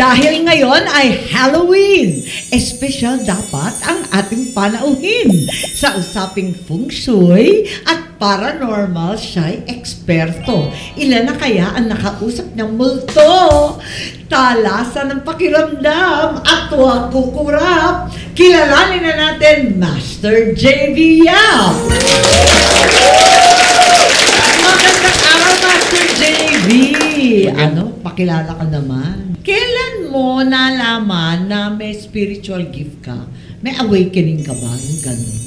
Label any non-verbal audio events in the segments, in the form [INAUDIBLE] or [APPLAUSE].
Dahil ngayon ay Halloween, espesyal dapat ang ating panauhin. Sa usaping feng shui at paranormal siya'y eksperto. Ilan na kaya ang nakausap ng multo? Talasan ng pakiramdam at huwag kukurap. Kilalanin na natin Master JV Yap! Magandang araw, Master JV! Ano, pakilala ka naman. Kailan mo nalaman na may spiritual gift ka? May awakening ka ba? Yung ganun.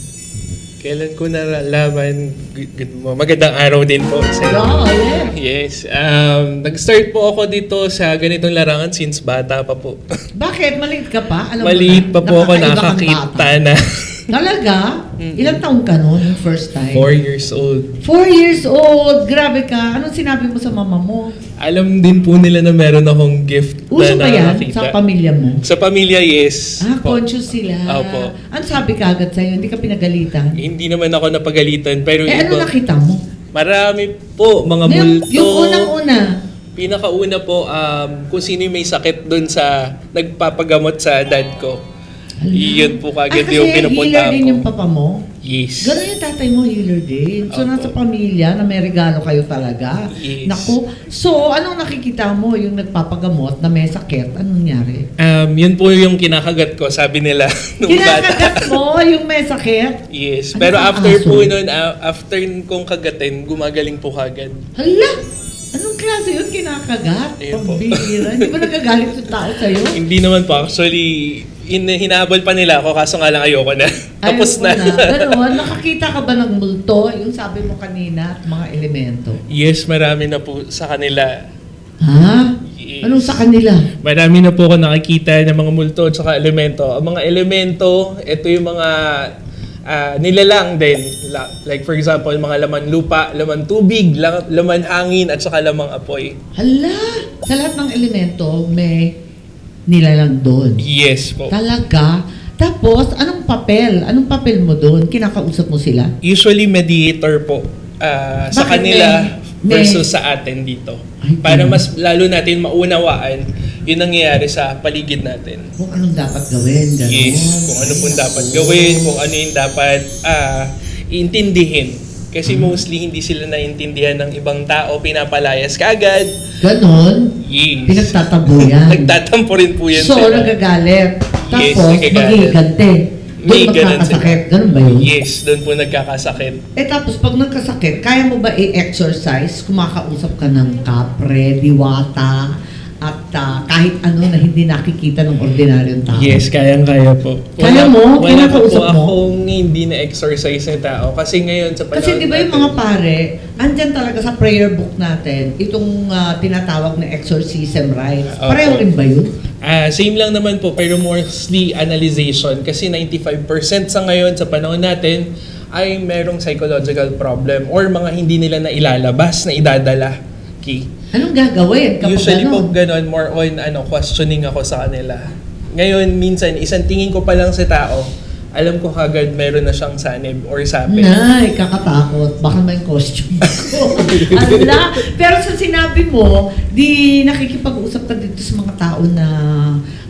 Kailan ko nalaman, magandang araw din po sa Oh, yeah. Yes. Um, nag-start po ako dito sa ganitong larangan since bata pa po. Bakit? Maliit ka pa? Alam mo Maliit na, pa po ako nakakaiba kang nakakita na Talaga? Ilang taong ka noon yung first time? 4 years old. Four years old! Grabe ka. Anong sinabi mo sa mama mo? Alam din po nila na meron akong gift Uso na ba yan nakakita. sa pamilya mo? Sa pamilya, yes. Ah, po. conscious sila. Opo. Ano sabi ka agad sa'yo? Hindi ka pinagalitan? Hindi naman ako napagalitan, pero Eh, ano iba, nakita mo? marami po, mga Yung, multo. yung unang-una. Pinakauna po, um, kung sino yung may sakit doon sa nagpapagamot sa dad ko. Iyon po Ah, kagad kasi yung pinupunta healer din ko. yung papa mo? Yes. Ganun yung tatay mo, healer din. So, Opo. nasa pamilya na may regalo kayo talaga. Yes. Naku. So, anong nakikita mo? Yung nagpapagamot na may sakit? Anong nangyari? Um, yun po yung kinakagat ko, sabi nila [LAUGHS] nung Kinakagat bata. mo yung may sakit? Yes. Ano Pero after aso? po nun, ah, after kong kagatin, gumagaling po kagad. Hala! Anong klase yun? Kinakagat? Ayun po. Pambihira. Hindi ba nagagalit yung tao sa'yo? [LAUGHS] Hindi naman po. Actually, in, hinabol pa nila ako, kaso nga lang ayoko na. [LAUGHS] Tapos Ayoko na. [LAUGHS] Ganun. Nakakita ka ba ng multo? Yung sabi mo kanina, at mga elemento. yes, marami na po sa kanila. Ha? Yes. Anong sa kanila? Marami na po ako nakikita ng mga multo at saka elemento. Ang mga elemento, ito yung mga ah, nilalang din. Like for example, mga laman lupa, laman tubig, la- laman hangin at saka lamang apoy. Hala! Sa lahat ng elemento, may nilalang doon. Yes po. Talaga? Tapos, anong papel? Anong papel mo doon? Kinakausap mo sila? Usually mediator po ah, sa kanila may- may- versus sa atin dito. Ay, Para ganun. mas lalo natin maunawaan yung nangyayari sa paligid natin. Kung anong dapat gawin, gano'n. Yes, kung ano pong dapat gawin, kung ano yung dapat ah, intindihin. Kasi mostly hindi sila naintindihan ng ibang tao, pinapalayas kaagad. Ganon, Yes. pinagtatago yan. [LAUGHS] Nagtatampo rin po yan so, sila. nagagalit. Yes, Tapos, nagagalit. magigante. May Doon ganun magkakasakit. sila. Ganun ba yun? Yes, doon po nagkakasakit. Eh tapos pag nagkasakit, kaya mo ba i-exercise? Kumakausap ka ng kapre, diwata, at ah, kahit ano na hindi nakikita ng ordinaryong tao. Yes, kayang-kaya po. Kaya mo? Wala po Kinakausap po mo? akong hindi na-exercise na tao. Kasi ngayon sa panahon Kasi di ba yung natin- mga pare, andyan talaga sa prayer book natin, itong ah, tinatawag na exorcism rites. Opo. Pareho rin ba yun? Ah, same lang naman po, pero mostly analyzation. Kasi 95% sa ngayon, sa panahon natin, ay merong psychological problem or mga hindi nila na ilalabas, na idadala. Okay. Anong gagawin kapag Usually po ano? ganon, more on ano, questioning ako sa kanila. Ngayon, minsan, isang tingin ko pa lang sa tao, alam ko kagad meron na siyang sanib or sapi. Nay, kakatakot. Baka may costume ko. [LAUGHS] Ala, pero sa sinabi mo, di nakikipag-usap ka dito sa mga tao na,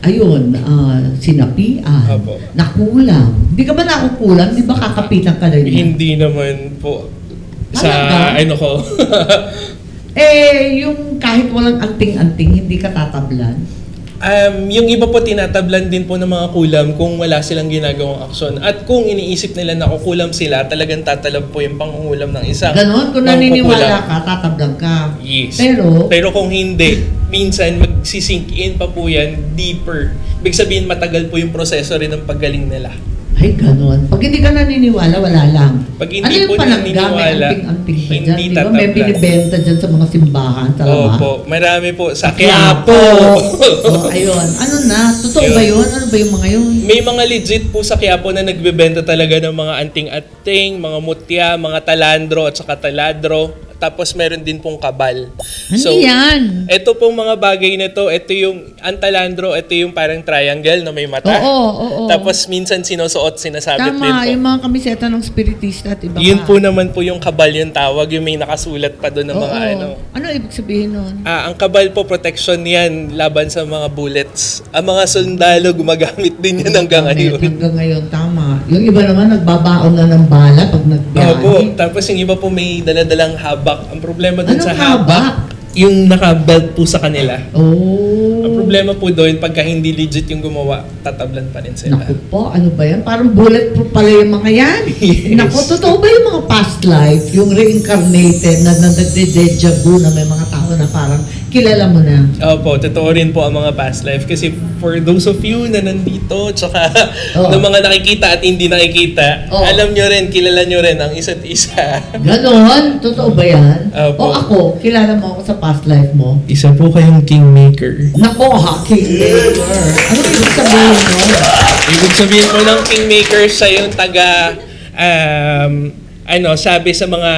ayun, ah, sinapian, Opo. nakulang. Di ka ba nakukulang? Di ba kakapitan ka rin? Hindi naman po sa Talaga? ano ko. [LAUGHS] Eh, yung kahit walang anting-anting, hindi ka tatablan. Um, yung iba po tinatablan din po ng mga kulam kung wala silang ginagawang aksyon. At kung iniisip nila na kukulam sila, talagang tatalab po yung pangungulam ng isang Ganon, kung naniniwala ka, tatablan ka. Yes. Pero, Pero kung hindi, minsan magsisink in pa po yan deeper. Ibig sabihin matagal po yung proseso rin ng paggaling nila. Ay ganon. Pag hindi ka naniniwala, wala lang. Pag hindi ano yung po palangga? naniniwala, May anting-anting pa dyan. hindi Di ba? May tatablan. binibenta dyan sa mga simbahan. Tama? Opo, marami po. Sa Quiapo. Quiapo. oh, ayun. Ano na? Totoo Yun. ba yun? Ano ba yung mga yun? May mga legit po sa Quiapo na nagbebenta talaga ng mga anting-ating, mga mutya, mga talandro at saka taladro. Tapos meron din pong kabal. Ano yan? Ito pong mga bagay na to, ito yung antalandro, ito yung parang triangle na may mata. Oo, oo. Tapos minsan sinusuot, sinasabit din po. Tama, yung mga kamiseta ng spiritista at iba Yun pa. po naman po yung kabal yung tawag, yung may nakasulat pa doon ng mga Oo. ano. Ano ibig sabihin nun? Ah, ang kabal po protection yan laban sa mga bullets. Ang mga sundalo gumagamit din yan hanggang ngayon. Hanggang ngayon, tama. Yung iba naman, nagbabaon na ng bala pag nagbiyahe. Opo, tapos yung iba po may daladalang habak. Ang problema dun Anong sa habak? habak, yung naka-belt po sa kanila. Oh. Ang problema po doon, pagka hindi legit yung gumawa, tatablan pa rin sila. Naku po, ano ba yan? Parang bulletproof pala yung mga yan. [LAUGHS] Yes. Naku, totoo ba yung mga past life, yung reincarnated na na nagde-deja vu na may mga tao na parang kilala mo na? Opo, totoo rin po ang mga past life. Kasi for those of you na nandito, tsaka [LAUGHS] Oo. ng mga nakikita at hindi nakikita, Oo. alam nyo rin, kilala nyo rin ang isa't isa. [LAUGHS] Ganon? Totoo ba yan? Opo. O ako, kilala mo ako sa past life mo? Isa po kayong kingmaker. Nako, ha, kingmaker. Ano ibig sabihin mo? Ibig sabihin po ng kingmaker siya yung taga um, ano, sabi sa mga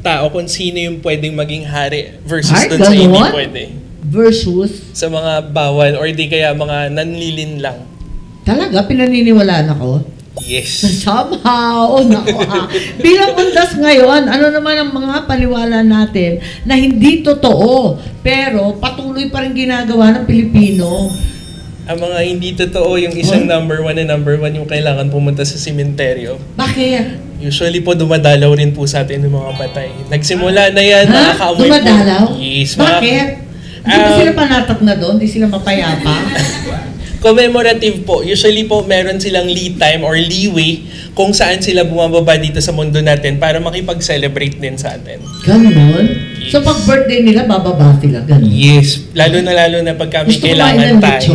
tao kung sino yung pwedeng maging hari versus Ay, dun sa hindi ganon? pwede. Versus, Sa mga bawal or di kaya mga nanlilin lang. talaga, pinaniniwalaan ako? Yes. [LAUGHS] Somehow, nako ha. Bilang undas ngayon, ano naman ang mga paniwala natin na hindi totoo, pero patuloy pa rin ginagawa ng Pilipino. Ang mga hindi totoo, yung isang number one na number one yung kailangan pumunta sa sementeryo. Bakit? Usually po dumadalaw rin po sa atin ng mga patay. Nagsimula na yan, Ha? nakakaamoy Dumadalaw? po. Yes. mga- Bakit? Hindi ba Um, sila panatak na doon? Hindi sila mapayapa? [LAUGHS] Commemorative po. Usually po, meron silang lead time or leeway kung saan sila bumababa dito sa mundo natin para makipag-celebrate din sa atin. Ganon? So pag birthday nila, bababa sila. Ganon? Yes. Lalo na lalo na pag kami Gusto kailangan ng tayo.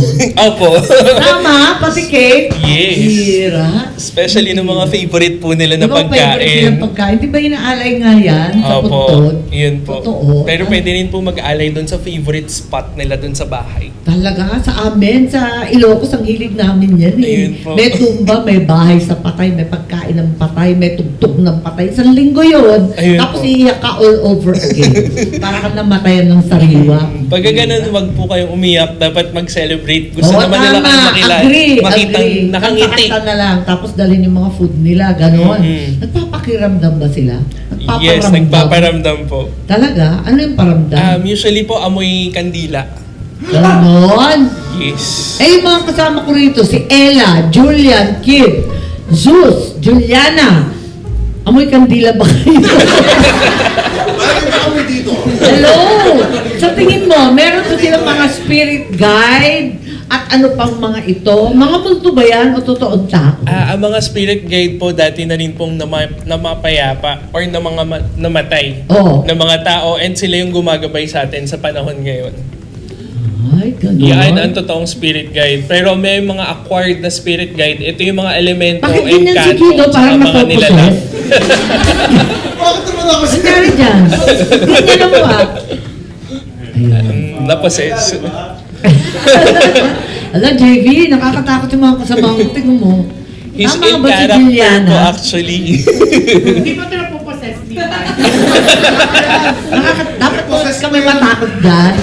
[LAUGHS] Opo. Tama, pati cake. Yes. Hira. Especially ng mga favorite po nila na Di ba favorite pagkain. nilang pagkain? Di ba inaalay nga yan sa Opo. puntod? Yun po. Totoo. Pero pwede rin po mag-alay doon sa favorite spot nila doon sa bahay. Talaga, sa amin, sa Ilocos, ang hilig namin yan eh. Ayun po. May tumba, may bahay sa patay, may pagkain ng patay, may tugtog ng patay. Isang linggo yun. Ayun Tapos po. iiyak ka all over again. [LAUGHS] Para ka namatayan ng sariwa. Pag ganun, wag po kayong umiyak. Dapat mag-celebrate. Gusto Oo, naman nila kayo tama. Agree, Makitang agree. nakangiti. Kanta-kanta na lang, tapos dalhin yung mga food nila, ganon. Mhm. Nagpapakiramdam ba sila? Yes, nagpaparamdam po. Talaga? Ano yung paramdam? Um, usually po, amoy kandila. ganon. Yes. Eh, yung mga kasama ko rito, si Ella, Julian, Kid, Zeus, Juliana. Amoy kandila ba kayo? [LAUGHS] Bakit ba kami dito? Hello! Sa tingin mo, meron ba silang mga spirit guide? At ano pang mga ito? Mga multo ba yan o totoong tao? Ah, ang mga spirit guide po dati na rin pong nama, namapayapa or na mga ma- namatay Oo. na mga tao and sila yung gumagabay sa atin sa panahon ngayon. Ay, ganun. Yan ang totoong spirit guide. Pero may mga acquired na spirit guide. Ito yung mga elemento, Bakit ganyan si encanto, Guido? tsaka Parang mga nilalang. napopossess? [LAUGHS] Bakit naman ako si... nangyari dyan? Tingnan mo ah. Ayan. Naposes. Alam, JV, nakakatakot yung mga kasama ko. [LAUGHS] Tingnan mo. He's Tama in ba si character po Juliana? actually. [LAUGHS] Hindi pa pinapopossess dito. Nakaka- dapat po kami matakot dyan.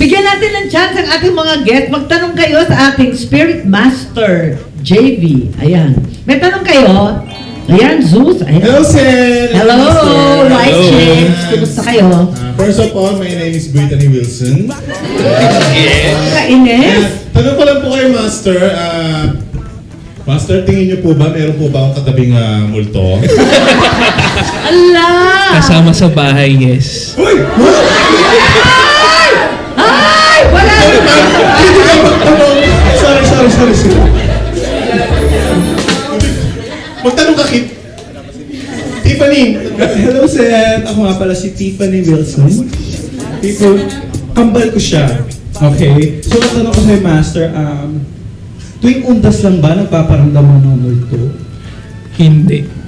Bigyan natin ng chance ang ating mga guest. Magtanong kayo sa ating Spirit Master, JV. Ayan. May tanong kayo? Ayan, Zeus. Ayan. Hello, Sen! Hello, Master. White Hello. Chicks. Kumusta kayo? Uh, first of all, my name is Brittany Wilson. yeah. Kainis? Tanong ko lang po kayo, Master. ah, Master, tingin niyo po ba, meron po ba akong katabing ah, multo? [LAUGHS] Ala! Kasama sa bahay, yes. Uy! What? Sorry. Sorry, sorry, sorry. Magtanong ka, Kit. Tiffany. Hello, Sen. Ako nga pala si Tiffany Wilson. People, kambal ko siya. Okay? So, ang tanong ko sa'yo, Master, um, tuwing undas lang ba nagpaparamdam mo ng multo? Hindi.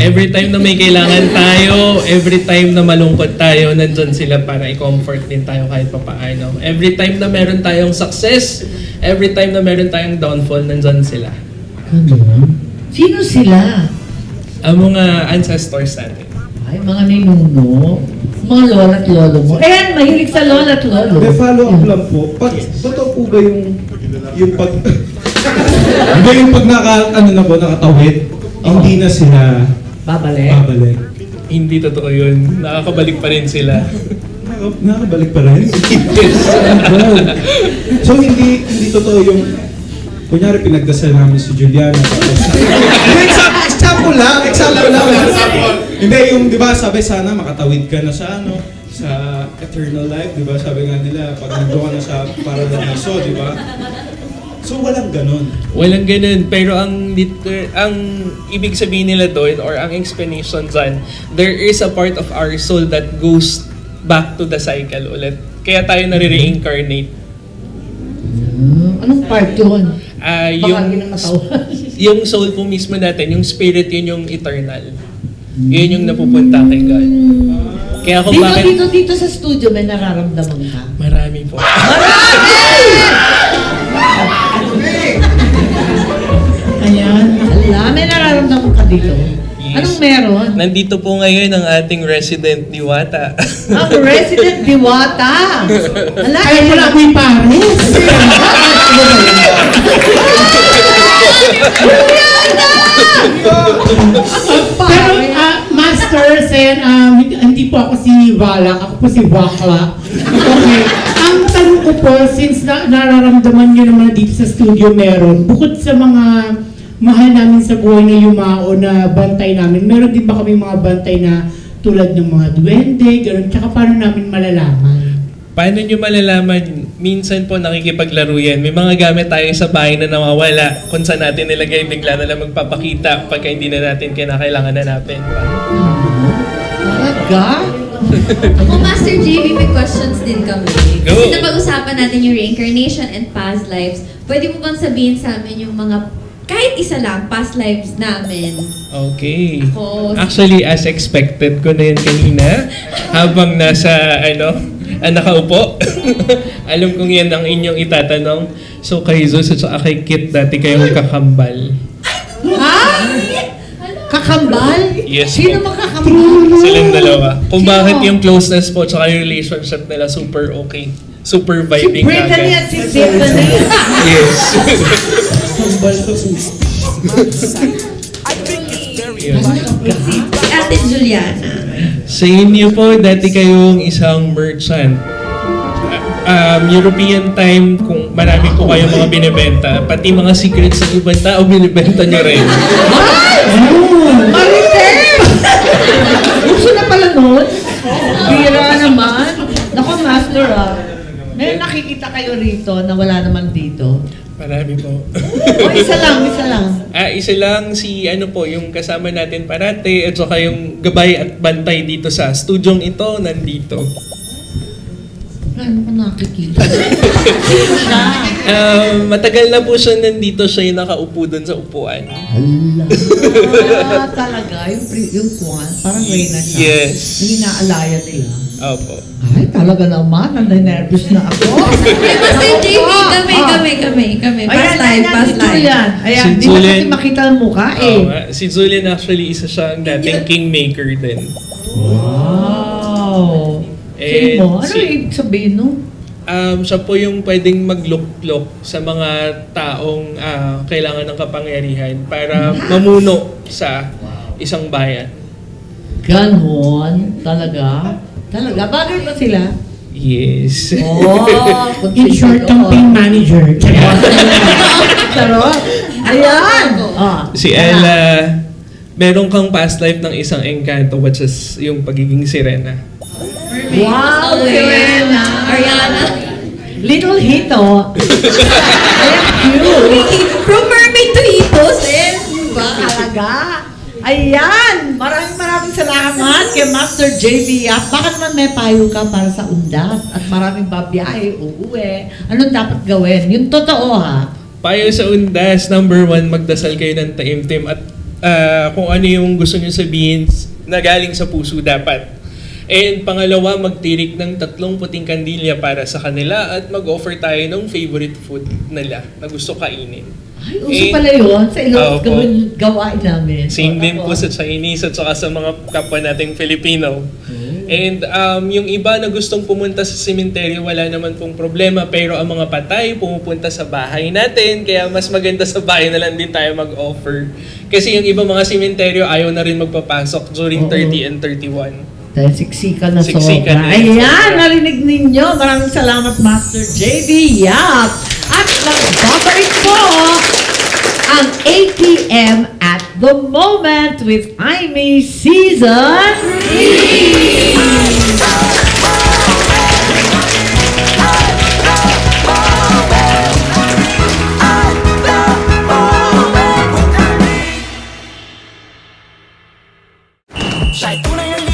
Every time na may kailangan tayo, every time na malungkot tayo, nandun sila para i-comfort din tayo kahit papaano. Every time na meron tayong success, every time na meron tayong downfall, nandun sila. Ganun? Sino sila? Ang mga ancestors natin. Ay, mga ninuno. Mga lola at lolo mo. Eh, mahilig sa lola at lolo. May follow up lang po. Pag, totoo po ba yung, yung pag, [LAUGHS] Hindi yung pag naka, ano na po, nakatawid, hindi na sila Babalik. babalik. Hindi totoo yun. Nakakabalik pa rin sila. [LAUGHS] Naka- Nakabalik pa rin? Wow. So hindi hindi totoo yung kunyari pinagdasal namin si Juliana tapos Hindi, example, example lang, example lang. Hindi yung 'di ba sabi sana makatawid ka na sa ano sa eternal life, 'di ba? Sabi nga nila pag nandoon ka na sa paradiso, 'di ba? So walang ganun. Walang ganun. Pero ang liter- ang ibig sabihin nila doon or ang explanation dyan, there is a part of our soul that goes back to the cycle ulit. Kaya tayo nare-reincarnate. Hmm, anong part yun? Ah, Baka yung, [LAUGHS] yung soul po mismo natin, yung spirit, yun yung eternal. Yun yung napupunta kay God. Kaya kung Dito, bakit... dito, dito sa studio, may nararamdaman ka. Marami po. Ayan. Ala, may nararamdaman ka dito. Yes. Anong meron? Nandito po ngayon ang ating resident Diwata. [LAUGHS] Ang resident diwata. Ala, Kaya mo lang ako yung pares. Pero, ah, Master, Sen, um, hindi, po ako si Valak, ako po si Wakla. Okay. Ang tanong ko po, since na, nararamdaman nyo naman dito sa studio meron, bukod sa mga mahal namin sa buhay na yumao na bantay namin, meron din ba kami mga bantay na tulad ng mga duwende, gano'n, tsaka paano namin malalaman? Paano nyo malalaman? Minsan po nakikipaglaro yan. May mga gamit tayo sa bahay na nawawala. Kung saan natin nilagay, bigla na lang magpapakita pagka hindi na natin kinakailangan hanapin. Talaga? [LAUGHS] Ako, Master JV, may questions din kami. Go. Kasi napag-usapan natin yung reincarnation and past lives. Pwede mo bang sabihin sa amin yung mga, kahit isa lang, past lives namin? Okay. Ako, Actually, as expected ko na yan kanina. [LAUGHS] Habang nasa, ano, ah, nakaupo. [LAUGHS] Alam kong yan ang inyong itatanong. So, kay Zeus at saka kay Kit, dati kayong kakambal. Ha? Kakambal? Yes Sino po. makakambal? Silang dalawa. Kung Sino? bakit yung closeness po tsaka yung relationship nila super okay. Super Si vibing Brittany at si Tiffany. Yes. [LAUGHS] Sambal sa puso. Yun. si Ate Juliana. Sa inyo po, dati kayong isang merchant. Um, European time, kung marami po kayong mga binibenta, pati mga secrets ng ibang tao, binibenta nyo rin. Marites! Gusto na pala nun? Bira naman. Naku, Master ah. May nakikita kayo rito na wala naman dito. Marami po. [LAUGHS] O, isa lang, isa lang. ah, isa lang si ano po, yung kasama natin parate at saka yung gabay at bantay dito sa studyong ito, nandito. Ano ko nakikita? Sino siya? Um, matagal na po siya nandito, siya yung nakaupo doon sa upuan. Hala. Ah, talaga. Yung, pre- yung kwan, parang Reyna siya. Yes. Yung inaalaya nila. Opo. Ay, talaga naman. Nanay-nervous na ako. Ay, Master JV, Ah, kami, kami, kami, kami. Ayan, Past life, ayan, past si life. Julian. Ayan, Si di ba kasi Julian- makita ang mukha eh. Oo nga. si Julian actually isa siyang dating kingmaker din. Wow. Eh, Sino mo? Ano si- ibig sabihin no? Um, siya po yung pwedeng magluklok sa mga taong ah, kailangan ng kapangyarihan para mamuno sa isang bayan. Ganon. Talaga? Talaga? Bagay ba sila? Yes. Oh, [LAUGHS] In short, campaign manager. Charot. Ayan. Ah. si Ella, meron kang past life ng isang engkanto which is yung pagiging sirena. Wow, Always. Serena. Ariana. Little Hito. Ayan, cute. From [LAUGHS] mermaid to hito, sis. Diba? Talaga. Ayan! Maraming maraming salamat kay Master JB Yap. Baka naman may payo ka para sa undas at maraming babiyahe, uuwi. Anong dapat gawin? Yung totoo ha. Payo sa undas, number one, magdasal kayo ng taimtim at ah, kung ano yung gusto nyo sabihin na galing sa puso dapat. And pangalawa, magtirik ng tatlong puting kandilya para sa kanila at mag-offer tayo ng favorite food nila na gusto kainin. Ay, uso Eh, pala yun. Sa Opo. gawin, gawain namin. Same din po sa Chinese at saka sa mga kapwa nating Filipino. Hmm. And um, yung iba na gustong pumunta sa sementeryo, wala naman pong problema. Pero ang mga patay, pumupunta sa bahay natin. Kaya mas maganda sa bahay na lang din tayo mag-offer. Kasi yung ibang mga sementeryo, ayaw na rin magpapasok during Oo. 30 and 31. Dahil siksikan na Siksikan sobra. na Ayan, narinig ninyo. Maraming salamat, Master JB Yap. At nagbabalik po ang ATM at the moment with Amy Season 3. Siya ay tunay na